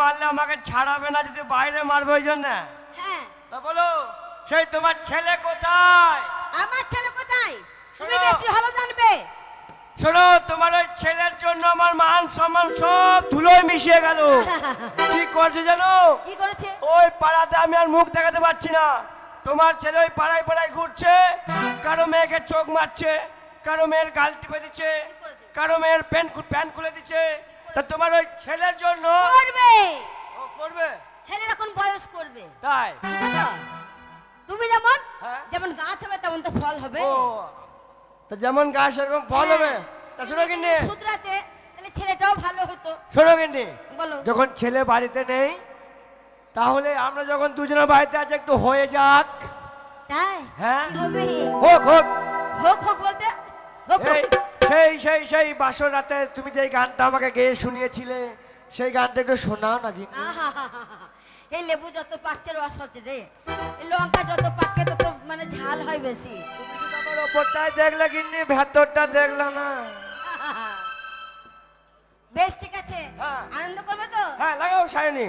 মারলে আমাকে ছাড়াবে না যদি বাইরে মারবে ওই জন্য। হ্যাঁ। তা বলো সেই তোমার ছেলে কোথায়? আমার ছেলে কোথায়? তুমি শোনো। বেশি ভালো জানবে। শোনো তোমার ওই ছেলের জন্য আমার মান সম্মান সব ধুলোয় মিশিয়ে গেল। কি করছে জানো? কি করেছে? ওই পাড়াতে আমি আর মুখ দেখাতে পারছি না। তোমার ছেলে ওই পাড়ায় পাড়ায় ঘুরছে কারও মেয়েকে চোখ মারছে কারও মেয়ের গাল টিপে দিচ্ছে কারও মেয়ের প্যান্ট প্যান্ট খুলে দিচ্ছে তা তোমার ওই ছেলের জন্য করবে। ও করবে? ছেলের এখন বয়স করবে। তাই? তুমি যেমন হ্যাঁ। যেমন গাছ হবে তেমন তো ফল হবে। ও তা যেমন গাছ সেরকম ফল হবে তা শোনো কিনে শুধরাতে তাহলে ছেলেটাও ভালো হতো। শোনো কিনে বলো। যখন ছেলে বাড়িতে নেই তাহলে আমরা যখন দুজনের বাড়িতে আছে একটু হয়ে যাক। তাই? হ্যাঁ। হোক হোক। হোক হোক বলতে হোক। সেই সেই সেই বাসর রাতে তুমি যে গানটা আমাকে গেয়ে শুনিয়েছিলে সেই গানটা একটু শোনাও না কিন্তু। এই লেবু যত পাকছে রস হচ্ছে রে। এই লঙ্কা যত পাকে তত মানে ঝাল হয় বেশি। আমার ওপরটাই দেখলে কিন্তু ভেতরটা দেখলে না। বেশ ঠিক আছে। হ্যাঁ। আনন্দ করবে তো? হ্যাঁ লাগাও সায়নি।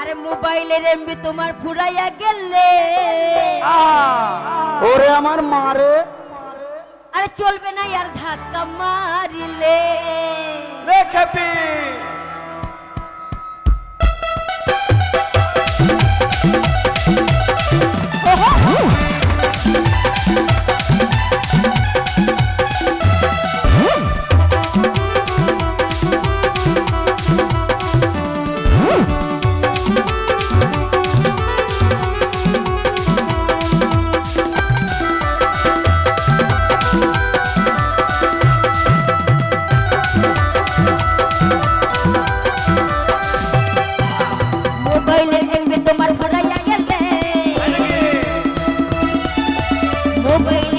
আরে মোবাইলের এমবি তোমার ফুরাইয়া গেলে। আহ। ওরে আমার মারে আরে চলবে না আর ধাক্কা মারিলে। লেখাপি মোবাইলের মোবাইলের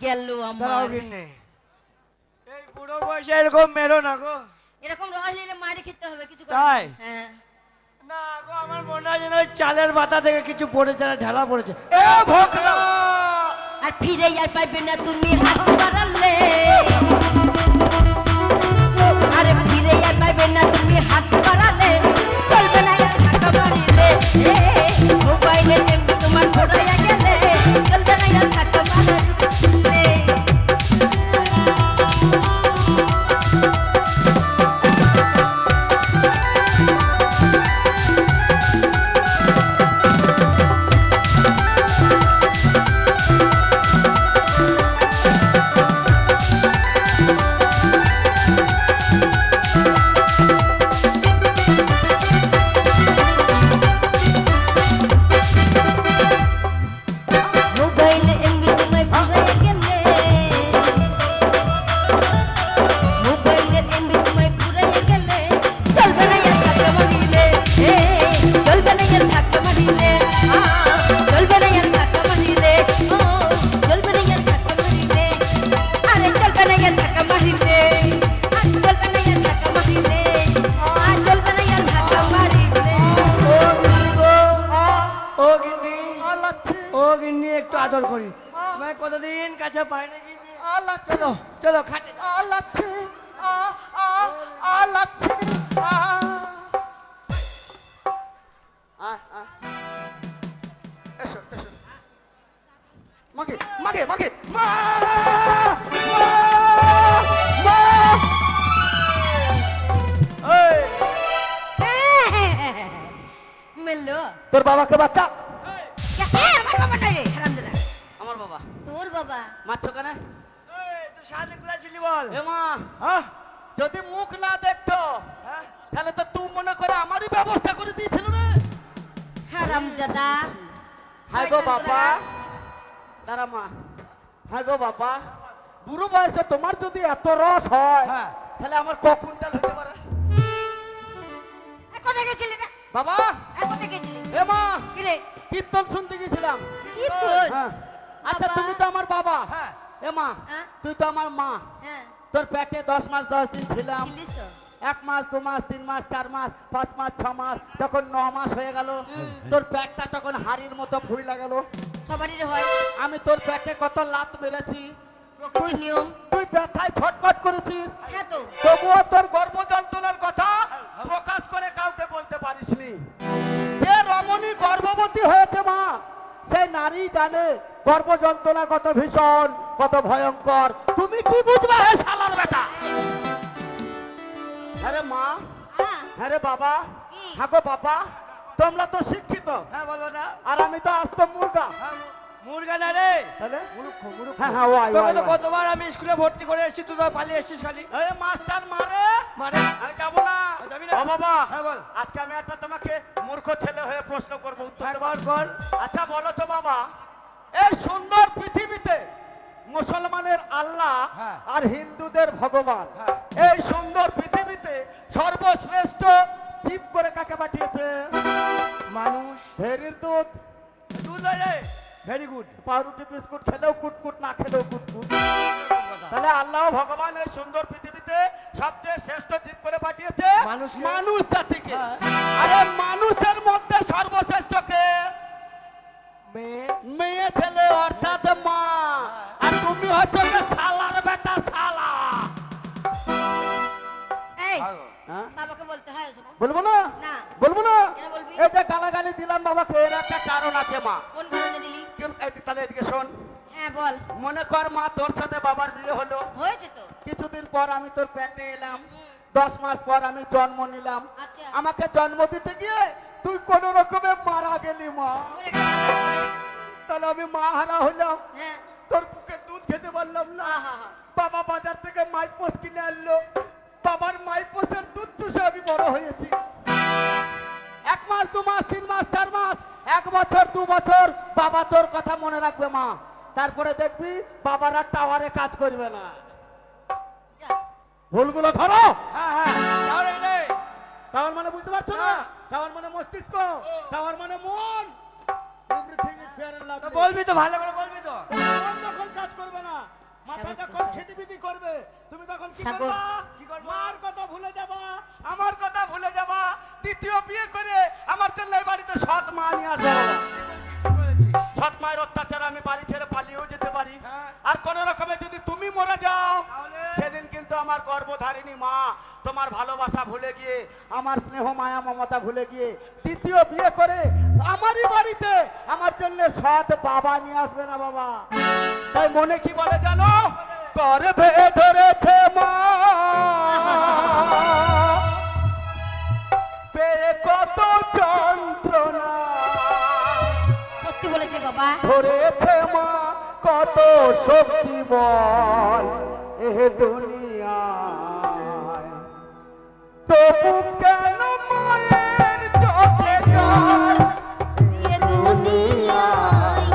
গেল আমার। এই বুড়ো বয়সে এরকম মেরো না গো। এরকম রস নিলে মারি খেতে হবে কিছু তাই? হ্যাঁ। না গো আমার মনে হয় যেন চালের পাতা থেকে কিছু পড়েছে না ঢেলা পড়েছে। এ ভোকরা আর ফিরে আর পারবে না তুমি হাত বাড়ালে। আরে ফিরে আর পারবে না তুমি হাত বাড়ালে। চলবে না আর ধাক্কা মারিলে এ, মোবাইলে তোমার ঘোরাইয়া গেলে। মাকে মাকে মাকে মা! মা! মেললো। তোর বাবাকে বাচ্চা? আমার বাবা নাই রে। হারামজাদা আমার বাবা। তোর বাবা? মারছো কেন? এই তো সাথে কোথায় ছিলি বল। এ মা হ্যাঁ? যদি মুখ না দেখতো হ্যাঁ? তাহলে তো তুই মনে করে আমারই ব্যবস্থা করে দিয়েছিল রে। হারামজাদা। হাই গো বাবা। দাঁড়া মা হাই গো বাবা বুড়ো বয়সে তোমার যদি এত রস হয় হ্যাঁ। তাহলে আমার ক কুইন্টাল হতে পারে? কোথায় গেছিলি না বাবা কোথায় গেছিলি? এ মা কি রে? কীর্তন শুনতে গেছিলাম। কি তোর হ্যাঁ। আচ্ছা তুমি তো আমার বাবা। হ্যাঁ। এ মা হ্যাঁ? তুই তো আমার মা। হ্যাঁ। তোর পেটে দশ মাস দশ দিন ছিলাম। এক মাস দু মাস তিন মাস চার মাস পাঁচ মাস ছ মাস তখন ন মাস হয়ে গেল তোর পেটটা তখন হাড়ির মতো ভুই লাগালো। সবারই হয়। আমি তোর পেটে কত লাত মেরেছি। নিয়ম তুই ব্যথায় ছটফট করেছিস। হ্যাঁ তো। তবুও তোর গর্ভ যন্ত্রণার কথা প্রকাশ করে কাউকে বলতে পারিসনি। যে রমণী গর্ভবতী হয়েছে মা সেই নারী জানে গর্ভ যন্ত্রণা কত ভীষণ কত ভয়ঙ্কর। তুমি কি বুঝবে হে শালার বেটা? আরে মা। হ্যাঁ। আরে বাবা। কি? হাগো বাবা। তোমরা তো শিক্ষিত। হ্যাঁ বল বেটা আর আমি তো আস্ত মুর্গা। হ্যাঁ। মুরগা না রে? তাহলে? মুরুক্ষ মুরুক্ষ। হ্যাঁ হ্যাঁ ওয়াই তোকে তো কতবার আমি স্কুলে ভর্তি করে এসেছি তুই পালিয়ে এসেছিস খালি। মাস্টার মারে? আমি যাব না। যাবি না? ও বাবা হ্যাঁ, বল। আজকে আমি একটা তোমাকে মূর্খ ছেলে হয়ে প্রশ্ন করব উত্তর কর আচ্ছা বলো তো বাবা এই সুন্দর পৃথিবীতে মুসলমানের আল্লাহ। আর হিন্দুদের ভগবান। এই সুন্দর পৃথিবীতে সর্বশ্রেষ্ঠ জীব করে কাকে পাঠিয়েছে? মানুষ। ভেরির দুধ। দুধ রে। ভেরি গুড পাউরুটি বিস্কুট খেলেও কুটকুট না খেলেও কুটকুট তাহলে আল্লাহ ভগবান এই সুন্দর পৃথিবীতে সবচেয়ে শ্রেষ্ঠ জীব করে পাঠিয়েছে মানুষ মানুষ জাতিকে। হ্যাঁ। আরে মানুষের মধ্যে সর্বশ্রেষ্ঠ কে? মেয়ে। মেয়ে ছেলে অর্থাৎ মা। আর তুমি হচ্ছে যে শালার বেটা শালা। এই হ্যাঁ? বাবাকে বলতে হয় বলব না। বলব না? এই যে গালাগালি দিলাম বাবাকে এর একটা কারণ আছে মা। কোন কারণে দিলি? তাহলে এদিকে শোন। হ্যাঁ বল। মনে কর মা তোর সাথে বাবার বিয়ে হলো। হয়েছে তো? কিছুদিন পর আমি তোর পেটে এলাম। দশ মাস পর আমি জন্ম নিলাম। আচ্ছা। আমাকে জন্ম দিতে গিয়ে তুই কোন রকমে মারা গেলি মা। তাহলে আমি মা হারা হলাম। হ্যাঁ। তোর বুকে দুধ খেতে পারলাম না। বাবা বাজার থেকে মাইপোস কিনে আনলো। বাবার মাইপোসের দুধ চুষে আমি বড় হয়েছি। এক মাস দু মাস তিন মাস চার মাস এক বছর দু বছর বাবা তোর কথা মনে রাখবে মা। তারপরে দেখবি বাবারা টাওয়ারে কাজ করবে না। ভুলগুলো ধরো। হ্যাঁ হ্যাঁ। টাওয়ার মানে বুঝতে পারছ না? টাওয়ার মানে মস্তিষ্ক টাওয়ার মানে মন। বলবি তো ভালো করে বলবি তো। যখন কাজ করবে না মাথা যখন খিদিবিদি করবে। তুমি তখন কি করবা? কি করব? মার কথা ভুলে যাবা আমার কথা ভুলে যাবা দ্বিতীয় বিয়ে করে আমার জন্য এই বাড়িতে সৎ মা নিয়ে আসবে। সৎ মায়ের অত্যাচার আমি বাড়ি ছেড়ে পালিয়েও যেতে পারি। হ্যাঁ। আর কোন রকমে যদি তুমি মরে যাও কিন্তু আমার গর্ভধারিণী মা তোমার ভালোবাসা ভুলে গিয়ে আমার স্নেহ মায়া মমতা ভুলে গিয়ে দ্বিতীয় বিয়ে করে আমারই বাড়িতে আমার জন্য সৎ বাবা নিয়ে আসবে না বাবা। তাই মনে কি বলে জানো? গর্ভে ধরেছে মা। পেয়ে কত যন্ত্রণা। সত্যি বলেছে বাবা। ধরেছে মা কত শক্তি বল। এ দুনিয়ায় তবু কেন মায়ের চোখে এ দুনিয়ায়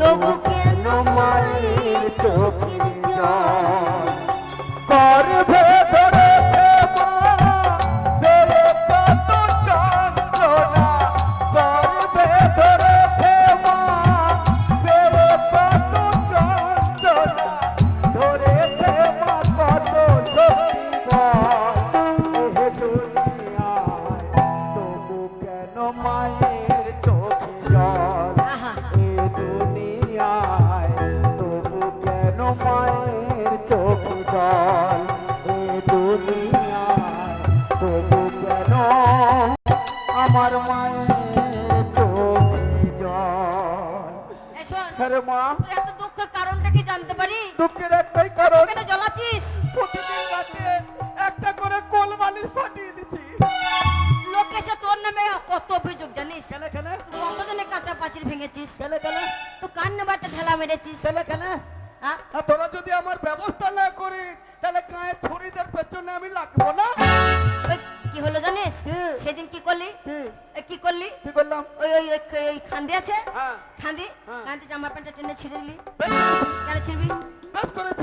তবু কেন মায়ের চোখে জল? ভেঙেছিস? কেন কেন তুই কান্না নাম্বারটা ঠেলা মেরেছিস? কেন কেন তোরা যদি আমার ব্যবস্থা না করি তাহলে গায়ে ছুরিদের পেছনে আমি লাগবো না? কি হলো জানিস? সেদিন কি করলি? কি? করলি? কি করলাম? ওই ওই ওই খান্দি আছে? হ্যাঁ। খান্দি? হ্যাঁ। খান্দি জামা প্যান্টটা টেনে ছিঁড়ে দিলি। কেন ছিঁড়বি?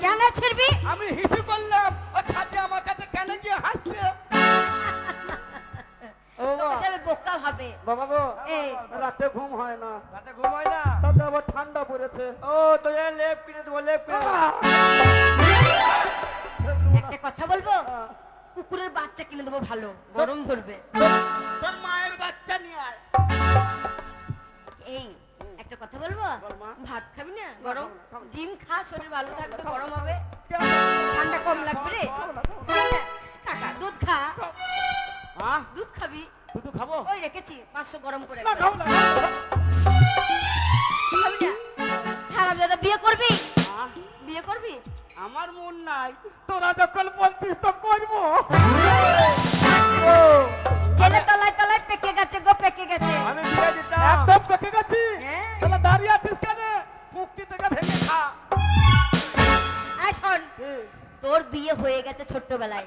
কেন ছিড়বি? আমি হিসু করলাম। ও খাদি আমার কাছে কেন গিয়ে হাস ও বাবা, বোকা হবে বাবা গো এই। রাতে ঘুম হয় না। রাতে ঘুম হয় না? তাতে আবার ঠান্ডা পড়েছে। ও তো লেপ কিনে দেবো লেপ কিনে একটা কথা বলব? কুকুরের বাচ্চা কিনে দেবো ভালো গরম ধরবে। তোর মায়ের বাচ্চা নিয়ে আয়। এই একটা কথা বলব? ভাত খাবি না? গরম। ডিম খা শরীর ভালো থাকবে গরম হবে। ঠান্ডা কম লাগবে রে? কাকা দুধ খা। হ্যাঁ দুধ খাবি? তুই তো খাব? ওই রেখেছি পাঁচশো গরম করে না খাব না। খাব না। খাবি না খারাপ দাদা বিয়ে করবি? বিয়ে করবি? আমার মন নাই। তোরা যখন বলছিস তো করব। ছেলে তলায় তলায় পেকে গেছে গো পেকে গেছে। আমি বিয়ে দিতাম। একদম পেকে গেছি। হ্যাঁ। তাহলে দাঁড়িয়ে আছিস কেন? মুক্তি থেকে ভেঙে খা। আয় তোর বিয়ে হয়ে গেছে ছোট্টবেলায়।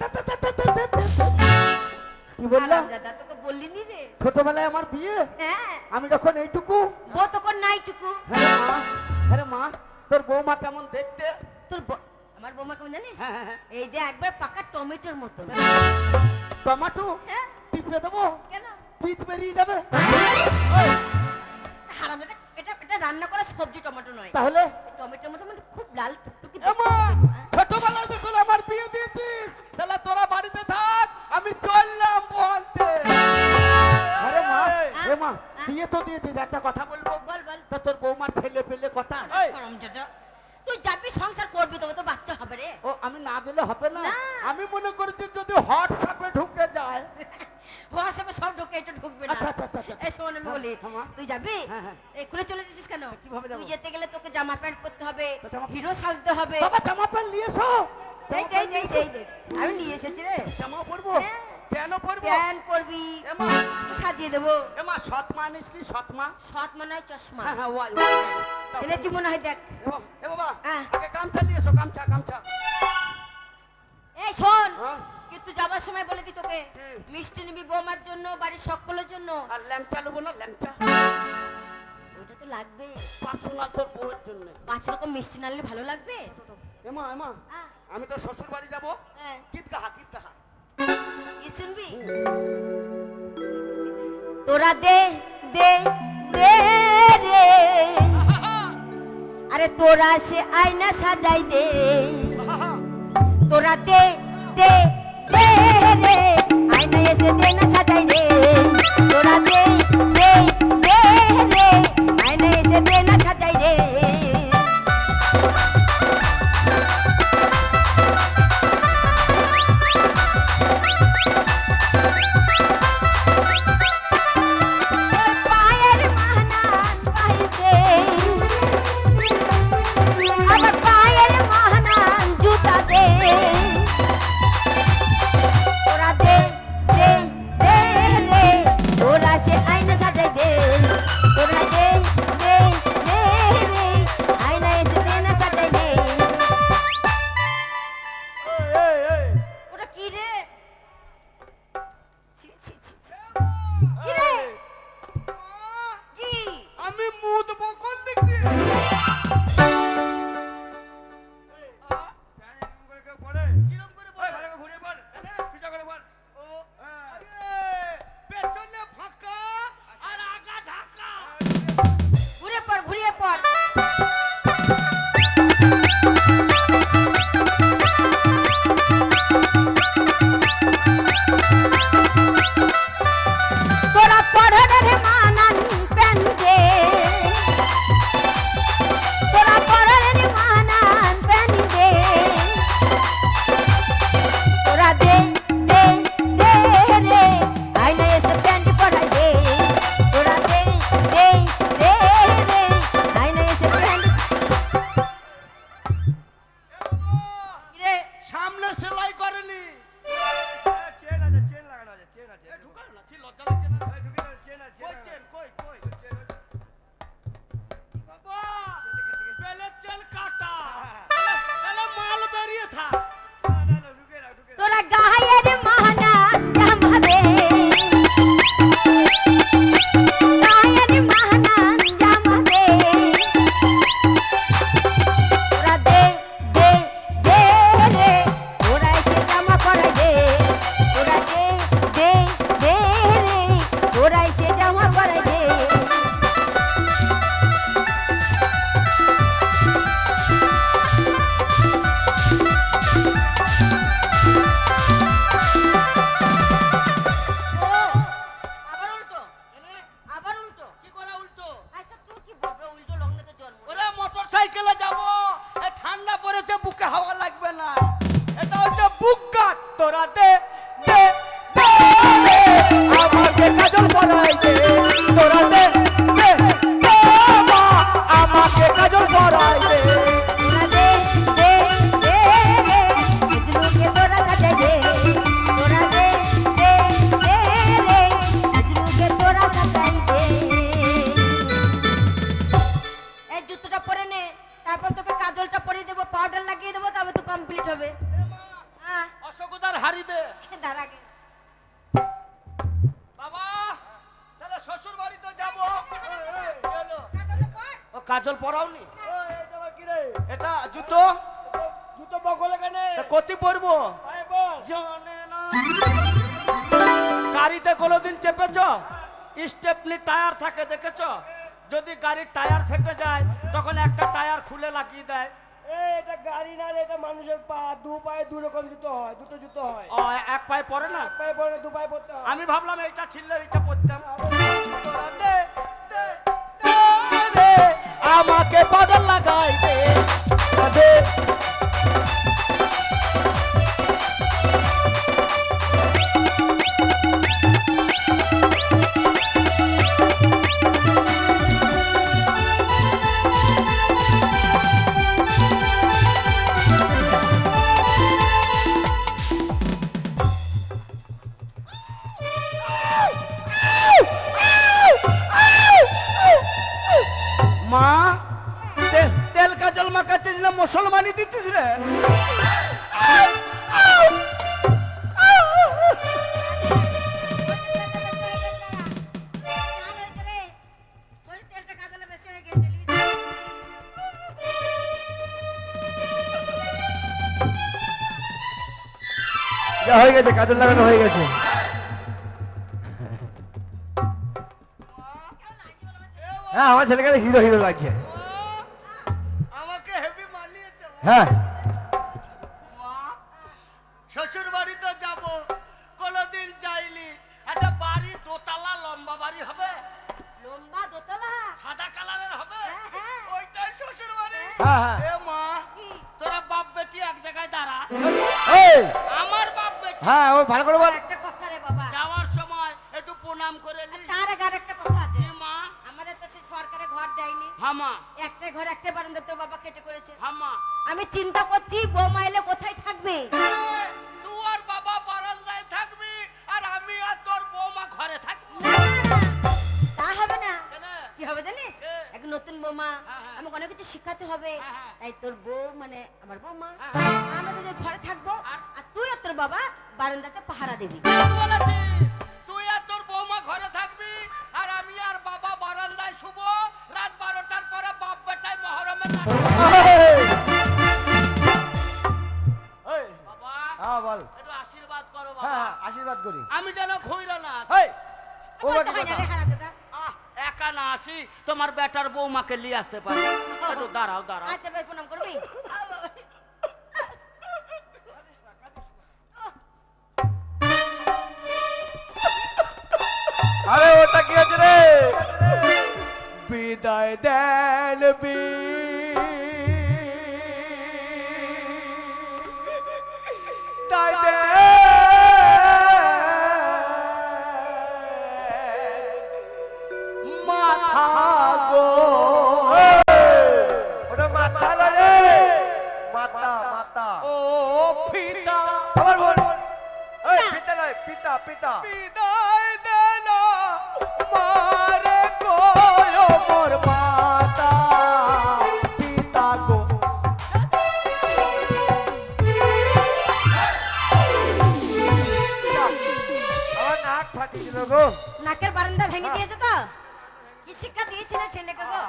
কি বললাম? দাদা তোকে বললি নি রে? ছোটবেলায় আমার বিয়ে? হ্যাঁ। আমি যখন এইটুকু? বউ তোকে নাইটুকু। হ্যাঁ মা। হ্যাঁ মা তোর বৌমা কেমন দেখতে? তোর ব- আমার বৌমা কেমন জানিস? হ্যাঁ, হ্যাঁ। এই যে একবার পাকা টমেটোর মতো। টমাটো? হ্যাঁ। টিপে দেবো? কেন? পিচ বেরিয়ে যাবে? এটা এটা রান্না করা সবজি টমেটো নয়। তাহলে? টমেটোর মতো মানে খুব লাল টুকটুকি ছোটবেলায় যখন আমার বিয়ে দিয়েছিস তাহলে তোরা বাড়িতে থাক আমি চললাম। আরে মা এ মা বিয়ে তো দিয়েছিস একটা কথা বলব? বল বল তা তোর বৌমার ছেলে পেলে কথা? এই, তুই যাবি সংসার করবি তবে তো বাচ্চা হবে রে। ও আমি না গেলে হবে না। আমি মনে করছি যদি হোয়াটসঅ্যাপে ঢুকে যায়। হোয়াটসঅ্যাপে সব ঢুকে এটা ঢুকবে না। আচ্ছা, আচ্ছা, আচ্ছা। এই শোন আমি হ্যাঁ, বলি হ্যাঁ, তুই যাবি? হ্যাঁ, হ্যাঁ। এক্ষুনি চলে যাচ্ছিস কেন? কীভাবে যাব? তুই যেতে গেলে তোকে জামা প্যান্ট পরতে হবে হিরো সাজতে হবে। বাবা জামা প্যান্ট নিয়ে এসো। এই দেই দেই আমি নিয়ে এসেছি রে। জামা পরবো? হ্যাঁ। কেন পরবো? প্যান্ট পরবি। সাজিয়ে দেবো। এমা সৎমা নিসলি সৎমা। সৎ চশমা। হ্যাঁ ওয়াই ওয়াই এনেছি মনে হয় দেখ। এ বাবা, এ বাবা। আগে গামছা নিয়ে এসো গামছা গামছা। এই শোন? কিন্তু যাবার সময় বলে দি তোকে। মিষ্টি নিবি বৌমার জন্য বাড়ির সকলের জন্য। আর ল্যাংচা নেব না ল্যাংচা। ওটা তো লাগবে। পার্সোনাল তোর বউয়ের জন্য। পাঁচ রকম মিষ্টি নালে ভালো লাগবে? এমা এমা হ্যাঁ, আমি তো শ্বশুর বাড়ি যাব। হ্যাঁ। গীত কাহা কাহা কি শুনবি তোরা দে দে দে রে আরে তোরা সে আয়না সাজাই দে তোরা দে দে দে রে আয়না এসে দে না সাজাই রে তোরা দে দে দে রে আয়না এসে দে না সাজাই রে পায়ে দু রকম জুতো হয় দুটো জুতো হয় ও এক পায়ে পরে না এক পায়ে পরে দু পায়ে পড়তে হয় আমি ভাবলাম এইটা ছিল এইটা রে, আমাকে পাগল লাগাই দে হয়ে গেছে কাজল লাগানো হয়ে গেছে। হ্যাঁ আমার ছেলেকে হিরো হিরো লাগছে। হ্যাঁ। চিন্তা করছি বৌমা এলে কোথায় থাকবে? তুই আর বাবা বারান্দায় থাকবি আর আমি আর তোর বৌমা ঘরে থাকব। না, না, না, তা হবে না। কি হবে জানিস? এক নতুন বৌমা। হ্যাঁ, হ্যাঁ। আমাকে অনেক কিছু শিখাতে হবে। হ্যাঁ। তাই তোর বউ মানে আমার বৌমা। আমরা দুজন ঘরে থাকব? আর তুই আর তোর বাবা বারান্দাতে পাহারা দিবি। আশীর্বাদ করি। আমি যেন ঘুরে না আসি। ও বাকি কথা। আহ, একা না আসি তোমার বেটার বৌমাকে নিয়ে আসতে পারি। একটু দাঁড়াও দাঁড়াও। আচ্ছা ভাই প্রণাম করবি আরে ওটা কি আছে রে? বিদায় দেন বি নাকের বারান্দা ভেঙে দিয়েছে তো? কি শিক্ষা দিয়েছিলে ছেলেকে গো?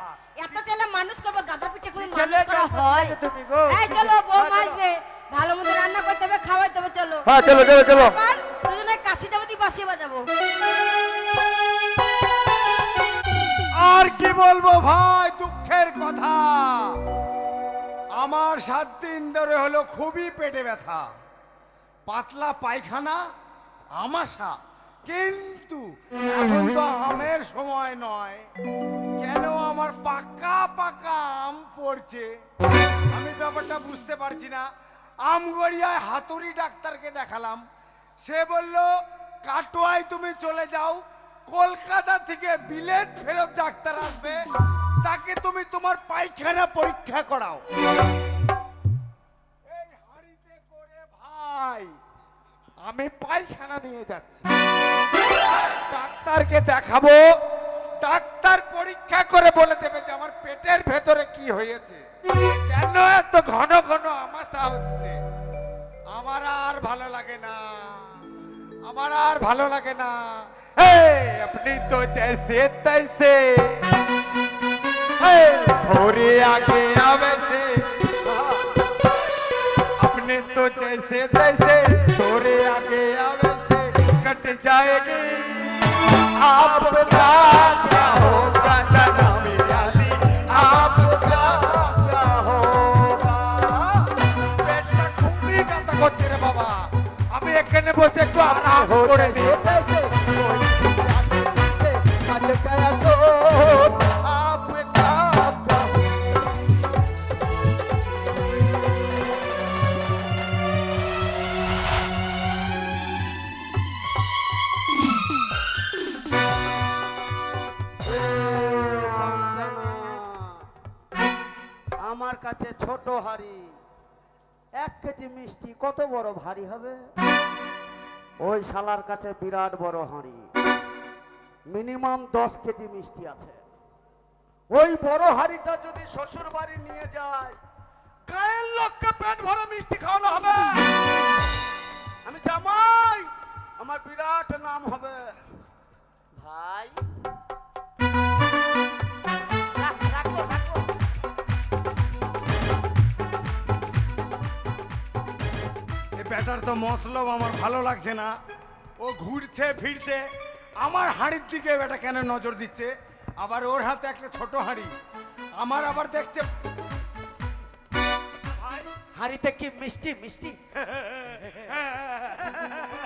এত ছেলে মানুষ করব গাধা পিঠে করে মানুষ করা হয়? করেছ তুমি গো? এই চলো বউ আসবে। ভালো মতো রান্না করতে হবে খাওয়াইতে হবে চলো। হ্যাঁ চলো চলো চলো। বলব ভাই, দুঃখের কথা। আমার সাত দিন ধরে হলো খুবই পেটে ব্যথা। পাতলা পায়খানা, আমাশা। কিন্তু এখন তো আমের সময় নয়। কেন আমার পাকা পাকা আম পড়ছে? আমি ব্যাপারটা বুঝতে পারছি না। আমগড়িয়ায় হাতুড়ি ডাক্তারকে দেখালাম। সে বলল, কাটোয়ায় তুমি চলে যাও কলকাতা থেকে বিলেট ফেরত ডাক্তার আসবে, তাকে তুমি তোমার পায়খানা পরীক্ষা করাও। এই হাঁড়িতে করে ভাই, আমি পায়খানা নিয়ে যাচ্ছি। ডাক্তারকে দেখাবো, ডাক্তার পরীক্ষা করে বলে দেবে যে আমার পেটের ভেতরে কি হয়েছে। কেন এত ঘন ঘন আমাশা হচ্ছে? আমার আর ভালো লাগে না। আমার আর ভালো লাগে না। तो अपनी तो जैसे तैसे। थोड़ी आगे आवे अपने तो जैसे तैसे थोड़े आगे आवे से। कट जाएगी। आप क्या होगा दादा मियाली? आप क्या होगा? बेटा का तको तेरे बाबा। अभी एक ने बोसे को अपना कोड़े से কত বড় ভারী হবে? ওই শালার কাছে বিরাট বড় হাঁড়ি। মিনিমাম দশ কেজি মিষ্টি আছে। ওই বড় হাঁড়িটা যদি শ্বশুর বাড়ি নিয়ে যায়, গায়ের লোককে পেট ভরা মিষ্টি খাওয়ানো হবে। আমি জামাই, আমার বিরাট নাম হবে। ভাই ব্যাটার তো মতলব আমার ভালো লাগছে না। ও ঘুরছে ফিরছে। আমার হাঁড়ির দিকে বেটা কেন নজর দিচ্ছে? আবার ওর হাতে একটা ছোট হাঁড়ি। আমার আবার দেখছে হাঁড়িতে কি মিষ্টি? মিষ্টি?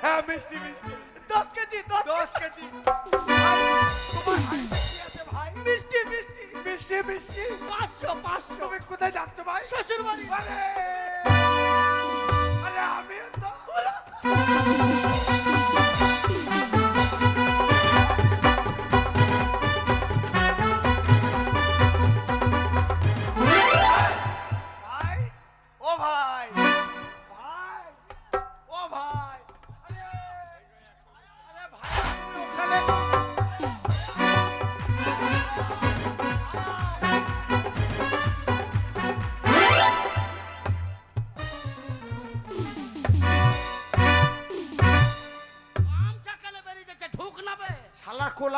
হ্যাঁ মিষ্টি মিষ্টি। দশ কেজি দশ কেজি। মিষ্টি মিষ্টি। মিষ্টি মিষ্টি। পাঁচশো পাঁচশো। তুমি কোথায় যাচ্ছ ভাই? শ্বশুর বাড়ি আরে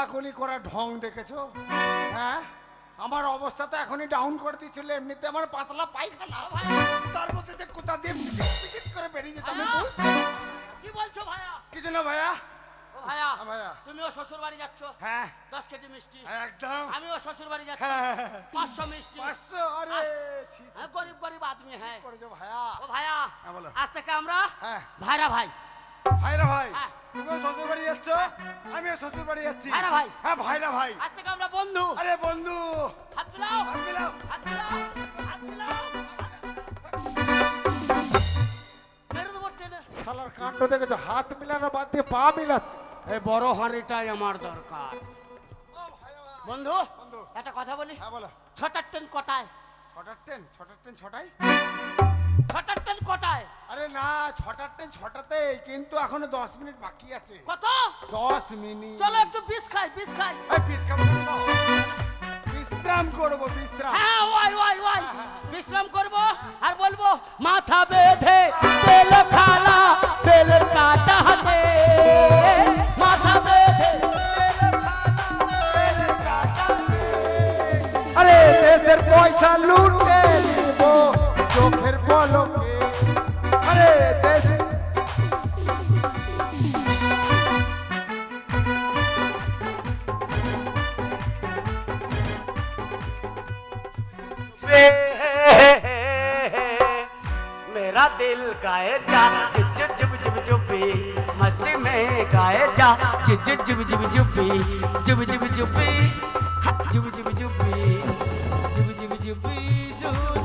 কোলাকুলি করা ঢং দেখেছ? হ্যাঁ? আমার অবস্থা তো এখনই ডাউন করে দিচ্ছিল এমনিতে আমার পাতলা পায়খানা তার মধ্যে যে কোথা দিয়ে পিটিক করে বেরিয়ে যেতাম। কি বলছো ভাইয়া? কিছু না ভাইয়া? ও ভাইয়া হ্যাঁ, ভাইয়া। তুমিও শ্বশুর বাড়ি যাচ্ছ? হ্যাঁ। দশ কেজি মিষ্টি। হ্যাঁ, একদম। আমিও শ্বশুর বাড়ি যাচ্ছি। হ্যাঁ পাঁচশো মিষ্টি। পাঁচশো আরে গরিব গরিব আদমি হ্যাঁ। ভাইয়া? ও ভাইয়া হ্যাঁ, বলো। আজ থেকে আমরা। ভাইরা ভাই। ভাইরা ভাই। তুমিও শ্বশুর বাড়ি যাচ্ছ? আমিও শ্বশুর বাড়ি যাচ্ছি ভাইরা ভাই। হ্যাঁ ভাইরা ভাই। আজ থেকে আমরা বন্ধু। আরে বন্ধু। হাত মিলাও। হাত মিলাও। হাত মিলাও। হাত মিলাও। মেরে দেবো টেনে। শালার কাণ্ড দেখেছ? হাত মিলানো বাদ দিয়ে পা মিলাচ্ছে? এই বড় হাঁড়িটাই আমার দরকার। বন্ধু বন্ধু। একটা কথা বলি? হ্যাঁ বলো। ছটার ট্রেন কটায়? ছটার ট্রেন? ছটার ট্রেন ছটায়? ছটার ট্রেন কটায়? আরে না ছটার ট্রেন ছটাতে কিন্তু এখনও দশ মিনিট বাকি আছে। কত? দশ মিনিট। চলো একটু বিষ খাই বিষ খাই। এই পিস খাব বিশ্রাম করব বিশ্রাম। হ্যাঁ ওয়াই ওয়াই ওয়াই। বিশ্রাম করব আর বলব মাথা বেঁধে তেল খালা তেল কাটা হাতে। মাথা বেঁধে আরে দেশের পয়সা লুটে। চোখের পলকে আরে দেশে मेरा दिल गाए जा जुब जुब जुब जुब जुबी मस्ती में गाए जा जुब जुब जुब जुब जुबी जुब जुब जुबी हा, जुब जुब जुबी जुब जुब जुबी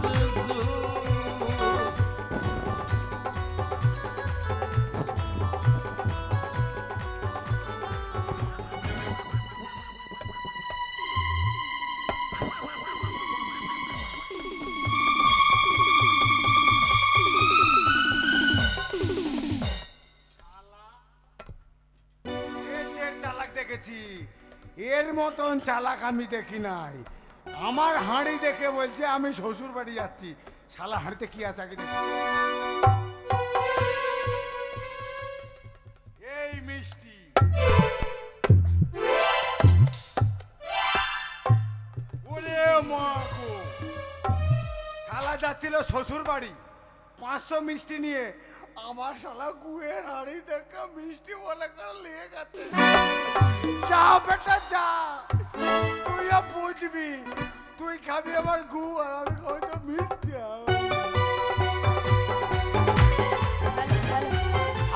আমি দেখি নাই। আমার হাঁড়ি দেখে বলছে, আমি শ্বশুর বাড়ি যাচ্ছি। শালা, হাঁড়িতে কি আছে আগে দেখি। মিষ্টি। ওরে মা শালা যাচ্ছিল শ্বশুর বাড়ি পাঁচশো মিষ্টি নিয়ে। আমার শালা গুয়ের হাড়ি দেখা মিষ্টি বলে করে নিয়ে গেছে। যা বেটা যা তুই বুঝবি। তুই খাবি আমার গু আর আমি খাবি তো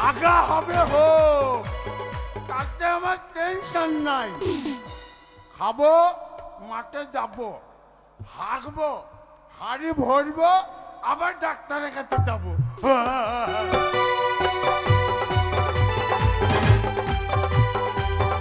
আগা হবে হোক তাতে আমার টেনশন নাই। খাব, মাঠে যাব হাঁকবো হাড়ি ভরবো, আবার ডাক্তারের কাছে যাব।